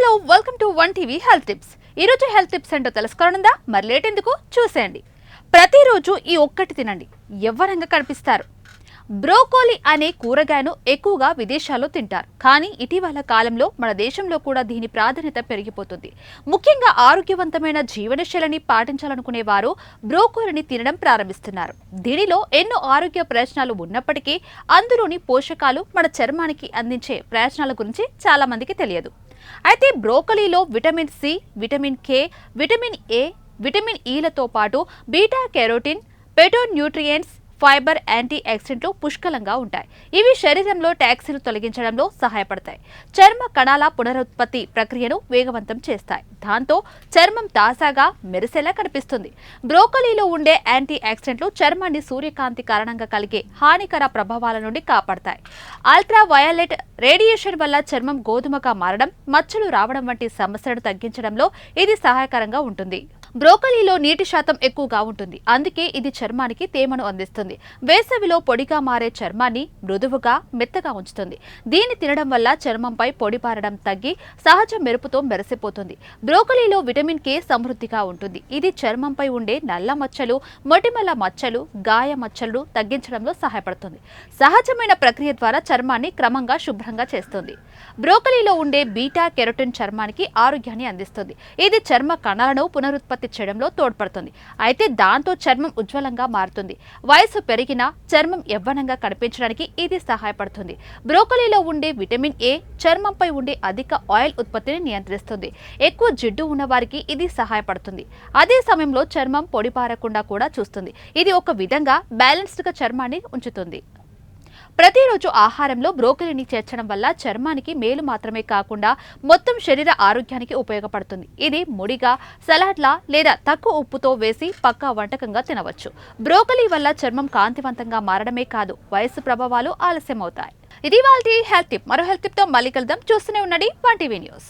Hello welcome to one TV health tips. ఈరోజు health tips ఏంటో తెలుసుకోనుందా? మరి లేట్ ఎందుకు? చూసేయండి. ప్రతిరోజు ఈ ఒక్కటి తినండి. ఎవ్వరంగా కనిపిస్తారు? బ్రోకోలీ అనే కూరగాయను ఎక్కువగా విదేశాల్లో తింటారు. కానీ ఇటీవల కాలంలో మన దేశంలో కూడా దీని ప్రాధాన్యత పెరిగిపోతుంది. ముఖ్యంగా ఆరోగ్యవంతమైన జీవనశైలిని పాటించాలనుకునే వారు బ్రోకోలీని తినడం ప్రారంభిస్తున్నారు. దీనిలో ఎన్నో ఆరోగ్య ప్రయోజనాలు ఉన్నప్పటికీ అందులోని పోషకాలు మన చర్మానికి అందించే ప్రయోజనాల గురించి చాలా మందికి తెలియదు. అయితే బ్రోకలీలో vitamin C vitamin K vitamin A vitamin ఈలతో పాటు beta carotene phytonutrients fibre anti ఆక్సిడెంట్లు పుష్కలంగా ఉంటాయి. ఇవి శరీరంలో టాక్సిన్ తొలగించడంలో సహాయపడతాయి. చర్మ కణాల పునరుత్పత్తి ప్రక్రియను వేగవంతం చేస్తాయి. దాంతో చర్మం తాజాగా మెరిసేలా కనిపిస్తుంది. బ్రోకలీలో ఉండే యాంటీ ఆక్సిడెంట్లు చర్మాన్ని సూర్యకాంతి కారణంగా కలిగే హానికర ప్రభావాల నుండి కాపాడతాయి. అల్ట్రా వయోలెట్ రేడియేషన్ వల్ల చర్మం గోధుమగా మారడం మచ్చలు రావడం వంటి సమస్యలను తగ్గించడంలో ఇది సహాయకరంగా ఉంటుంది. బ్రోకలీలో నీటి శాతం ఎక్కువగా ఉంటుంది. అందుకే ఇది చర్మానికి తేమను అందిస్తుంది. వేసవిలో పొడిగా మారే చర్మాన్ని మృదువుగా మెత్తగా ఉంచుతుంది. దీన్ని తినడం వల్ల చర్మంపై పొడి పారడం తగ్గి సహజ మెరుపుతో మెరిసిపోతుంది. బ్రోకలీలో విటమిన్ కే సమృద్ధిగా ఉంటుంది. ఇది చర్మంపై ఉండే నల్ల మచ్చలు మొటిమల మచ్చలు గాయ మచ్చలు తగ్గించడంలో సహాయపడుతుంది. సహజమైన ప్రక్రియ ద్వారా చర్మాన్ని క్రమంగా శుభ్రంగా చేస్తుంది. బ్రోకలీలో ఉండే బీటా కెరోటిన్ చర్మానికి ఆరోగ్యాన్ని అందిస్తుంది. ఇది చర్మ కణాలను పునరుత్పత్తి ఉత్పత్తి చేయడంలో తోడ్పడుతుంది. అయితే దాంతో చర్మం ఉజ్వలంగా మారుతుంది. వయసు పెరిగినా చర్మం యవ్వనంగా కనిపించడానికి ఇది సహాయపడుతుంది. బ్రోకలీలో ఉండే విటమిన్ ఏ చర్మంపై ఉండే అధిక ఆయిల్ ఉత్పత్తిని నియంత్రిస్తుంది. ఎక్కువ జిడ్డు ఉన్న వారికి ఇది సహాయపడుతుంది. అదే సమయంలో చర్మం పొడిపారకుండా కూడా చూస్తుంది. ఇది ఒక విధంగా బ్యాలెన్స్డ్గా చర్మాన్ని ఉంచుతుంది. ప్రతిరోజు ఆహారంలో బ్రోకలిని చేర్చడం వల్ల చర్మానికి మేలు మాత్రమే కాకుండా మొత్తం శరీర ఆరోగ్యానికి ఉపయోగపడుతుంది. ఇది ముడిగా సలాడ్లా లేదా తక్కువ ఉప్పుతో వేసి పక్కా వంటకంగా తినవచ్చు. బ్రోకలీ వల్ల చర్మం కాంతివంతంగా మారడమే కాదు వయస్సు ప్రభావాలు ఆలస్యమవుతాయి. ఇది వాళ్ళ హెల్త్ టిప్. మరో హెల్త్ టిప్తో మళ్ళీ కలుద్దాం. చూస్తూనే ఉండండి వన్ టీవీ న్యూస్.